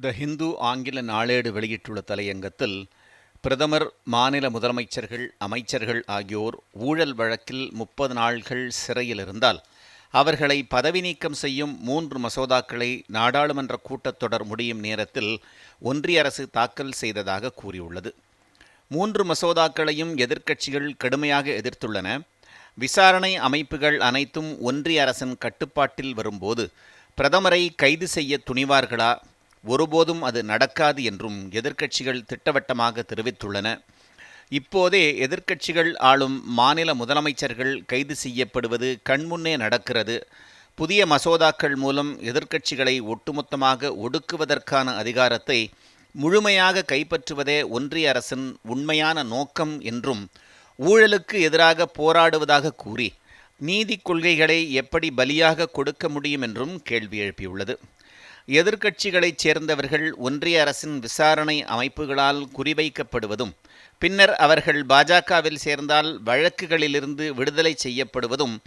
த ஹிந்து ஆங்கில நாளேடு வெளியிட்டுள்ள தலையங்கத்தில் பிரதமர் மாநில முதலமைச்சர்கள் அமைச்சர்கள் ஆகியோர் ஊழல் வழக்கில் முப்பது நாள்கள் சிறையில் இருந்தால் அவர்களை பதவி நீக்கம் செய்யும் மூன்று மசோதாக்களை நாடாளுமன்ற கூட்டத்தொடர் முடியும் நேரத்தில் ஒன்றிய அரசு தாக்கல் செய்ததாக கூறியுள்ளது. மூன்று மசோதாக்களையும் எதிர்க்கட்சிகள் கடுமையாக எதிர்த்துள்ளன. விசாரணை அமைப்புகள் அனைத்தும் ஒன்றிய அரசின் கட்டுப்பாட்டில் வரும்போது பிரதமரை கைது செய்ய துணிவார்களா? ஒருபோதும் அது நடக்காது என்றும் எதிர்க்கட்சிகள் திட்டவட்டமாக தெரிவித்துள்ளன. இப்போதே எதிர்க்கட்சிகள் ஆளும் மாநில முதலமைச்சர்கள் கைது செய்யப்படுவது கண்முன்னே நடக்கிறது. புதிய மசோதாக்கள் மூலம் எதிர்க்கட்சிகளை ஒட்டுமொத்தமாக ஒடுக்குவதற்கான அதிகாரத்தை முழுமையாக கைப்பற்றுவதே ஒன்றிய அரசின் உண்மையான நோக்கம் என்றும் ஊழலுக்கு எதிராக போராடுவதாக கூறி நீதி கொள்கைகளை எப்படி பலியாக கொடுக்க முடியும் என்றும் கேள்வி எழுப்பியுள்ளது. எதிர்க்கட்சிகளைச் சேர்ந்தவர்கள் ஒன்றிய அரசின் விசாரணை அமைப்புகளால் குறிவைக்கப்படுவதும் பின்னர் அவர்கள் பாஜகவில் சேர்ந்தால் வழக்குகளிலிருந்து விடுதலை செய்யப்படுவதும்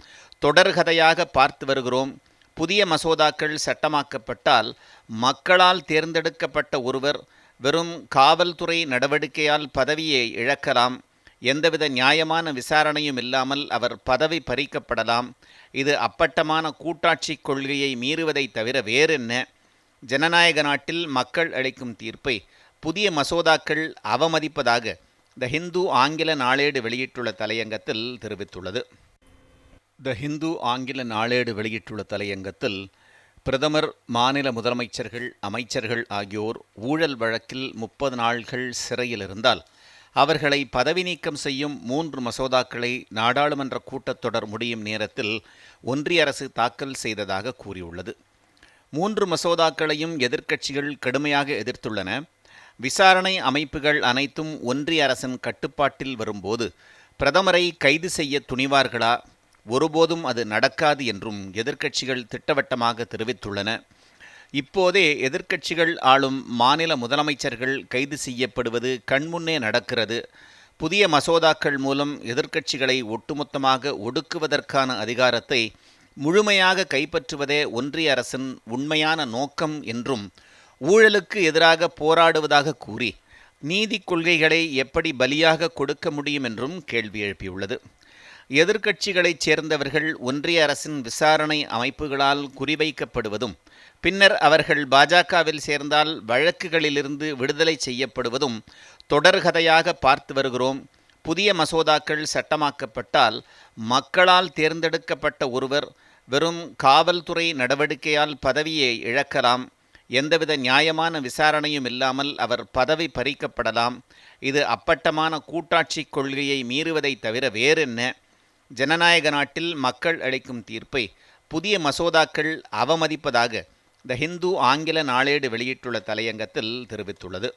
தொடர்கதையாக பார்த்து வருகிறோம். புதிய மசோதாக்கள் சட்டமாக்கப்பட்டால் மக்களால் தேர்ந்தெடுக்கப்பட்ட ஒருவர் வெறும் காவல்துறை நடவடிக்கையால் பதவியை இழக்கலாம். எந்தவித நியாயமான விசாரணையும் இல்லாமல் அவர் பதவி பறிக்கப்படலாம். இது அப்பட்டமான கூட்டாட்சி கொள்கையை மீறுவதை தவிர வேறென்ன? ஜனநாயக நாட்டில் மக்கள் அளிக்கும் தீர்ப்பை புதிய மசோதாக்கள் அவமதிப்பதாக த ஹிந்து ஆங்கில நாளேடு வெளியிட்டுள்ள தலையங்கத்தில் தெரிவித்துள்ளது. த ஹிந்து ஆங்கில நாளேடு வெளியிட்டுள்ள தலையங்கத்தில் பிரதமர் மாநில முதலமைச்சர்கள் அமைச்சர்கள் ஆகியோர் ஊழல் வழக்கில் முப்பது நாள்கள் சிறையில் இருந்தால் அவர்களை பதவி நீக்கம் செய்யும் மூன்று மசோதாக்களை நாடாளுமன்ற கூட்டத்தொடர் முடியும் நேரத்தில் ஒன்றிய அரசு தாக்கல் செய்ததாக கூறியுள்ளது. மூன்று மசோதாக்களையும் எதிர்க்கட்சிகள் கடுமையாக எதிர்த்துள்ளன. விசாரணை அமைப்புகள் அனைத்தும் ஒன்றிய அரசின் கட்டுப்பாட்டில் வரும்போது பிரதமரை கைது செய்ய துணிவார்களா? ஒருபோதும் அது நடக்காது என்றும் எதிர்க்கட்சிகள் திட்டவட்டமாக தெரிவித்துள்ளன. இப்போதே எதிர்க்கட்சிகள் ஆளும் மாநில முதலமைச்சர்கள் கைது செய்யப்படுவது கண்முன்னே நடக்கிறது. புதிய மசோதாக்கள் மூலம் எதிர்க்கட்சிகளை ஒட்டுமொத்தமாக ஒடுக்குவதற்கான அதிகாரத்தை முழுமையாக கைப்பற்றுவதே ஒன்றிய அரசின் உண்மையான நோக்கம் என்றும் ஊழலுக்கு எதிராக போராடுவதாக கூறி நீதி கொள்கைகளை எப்படி பலியாக கொடுக்க முடியும் என்றும் கேள்வி எழுப்பியுள்ளது. எதிர்க்கட்சிகளைச் சேர்ந்தவர்கள் ஒன்றிய அரசின் விசாரணை அமைப்புகளால் குறிவைக்கப்படுவதும் பின்னர் அவர்கள் பாஜகவில் சேர்ந்தால் வழக்குகளிலிருந்து விடுதலை செய்யப்படுவதும் தொடர்கதையாக பார்த்து வருகிறோம். புதிய மசோதாக்கள் சட்டமாக்கப்பட்டால் மக்களால் தேர்ந்தெடுக்கப்பட்ட ஒருவர் வெறும் காவல்துறை நடவடிக்கையால் பதவியை இழக்கலாம். எந்தவித நியாயமான விசாரணையும் இல்லாமல் அவர் பதவி பறிக்கப்படலாம். இது அப்பட்டமான கூட்டாட்சி கொள்கையை மீறுவதை தவிர வேறென்ன? ஜனநாயக நாட்டில் மக்கள் அளிக்கும் தீர்ப்பை புதிய மசோதாக்கள் அவமதிப்பதாக த ஹிந்து ஆங்கில நாளேடு வெளியிட்டுள்ள தலையங்கத்தில் தெரிவித்துள்ளது.